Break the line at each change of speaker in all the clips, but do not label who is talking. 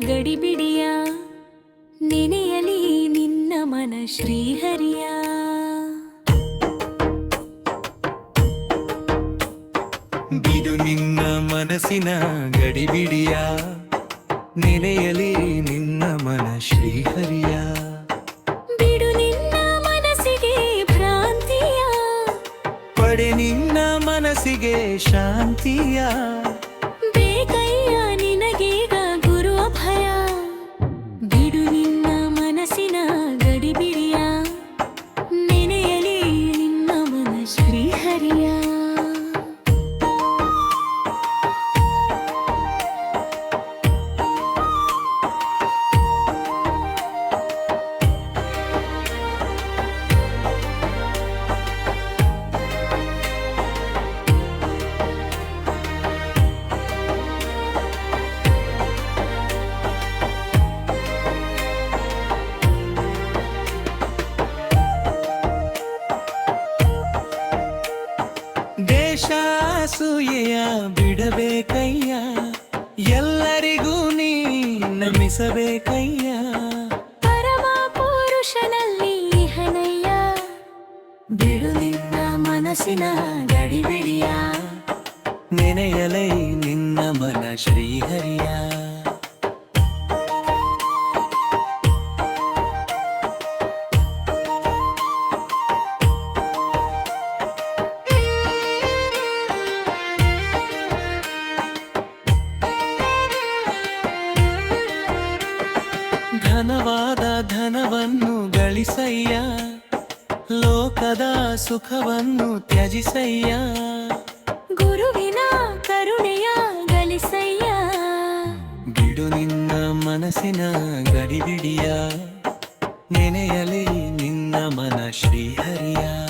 ಗಡಿಬಿಡಿಯ. ನೆನೆಯಲಿ ನಿನ್ನ ಮನ ಶ್ರೀಹರಿಯ.
ಬಿಡು ನಿನ್ನ ಮನಸ್ಸಿನ ಗಡಿಬಿಡಿಯ. ನೆನೆಯಲಿ ನಿನ್ನ ಮನ ಶ್ರೀಹರಿಯ.
ಬಿಡು ನಿನ್ನ ಮನಸ್ಸಿಗೆ ಭ್ರಾಂತಿಯ.
ಪಡೆ ನಿನ್ನ ಮನಸ್ಸಿಗೆ ಶಾಂತಿಯ.
ಬೇಕಯ್ಯ
ನಮಿಸಬೇಕಯ್ಯ
ಪರಮ ಪುರುಷನಲ್ಲಿ ಹನಯ್ಯ
ಬಿಡು ನಿನ್ನ ಮನಸ್ಸಿನ ಗಡಿಬಿಡಿಯ. ನೆನೆಯಲೈ ನಿನ್ನ ಮನ ಶ್ರೀಹರಿಯ. ಘನವಾದ ಧನವನ್ನು ಗಳಿಸಯ್ಯ. ಲೋಕದ ಸುಖವನ್ನು ತ್ಯಜಿಸಯ್ಯ.
ಗುರುವಿನ ಕರುಣೆಯ ಗಳಿಸಯ್ಯ.
ಬಿಡು ನಿನ್ನ ಮನಸ್ಸಿನ ಗಡಿಬಿಡಿಯ. ನೆನೆಯಲಿ ನಿನ್ನ ಮನ ಶ್ರೀಹರಿಯ.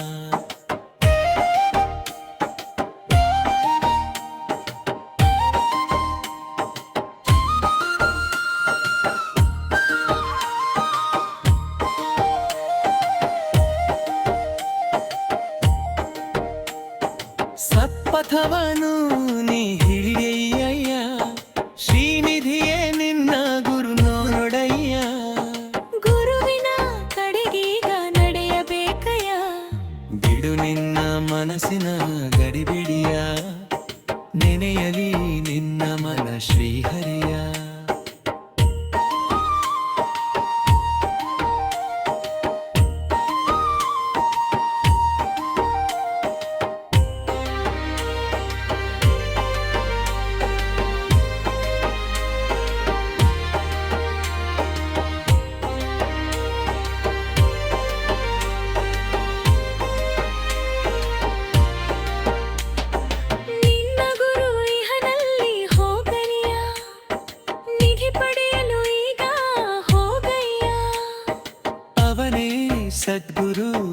ಸತ್ಪಥವನು ನೀ ಹಿಡಿಯಯ್ಯ ಶ್ರೀನಿಧಿಯೇ ನಿನ್ನ ಗುರು ನೋಡಯ್ಯ.
ಗುರುವಿನ ಕಡೆಗೀಗ ನಡೆಯಬೇಕಯ್ಯ.
ಬಿಡು ನಿನ್ನ ಮನಸ್ಸಿನ ಗಡಿಬಿಡಿಯ. ನೆನೆಯಲಿ Sadguru.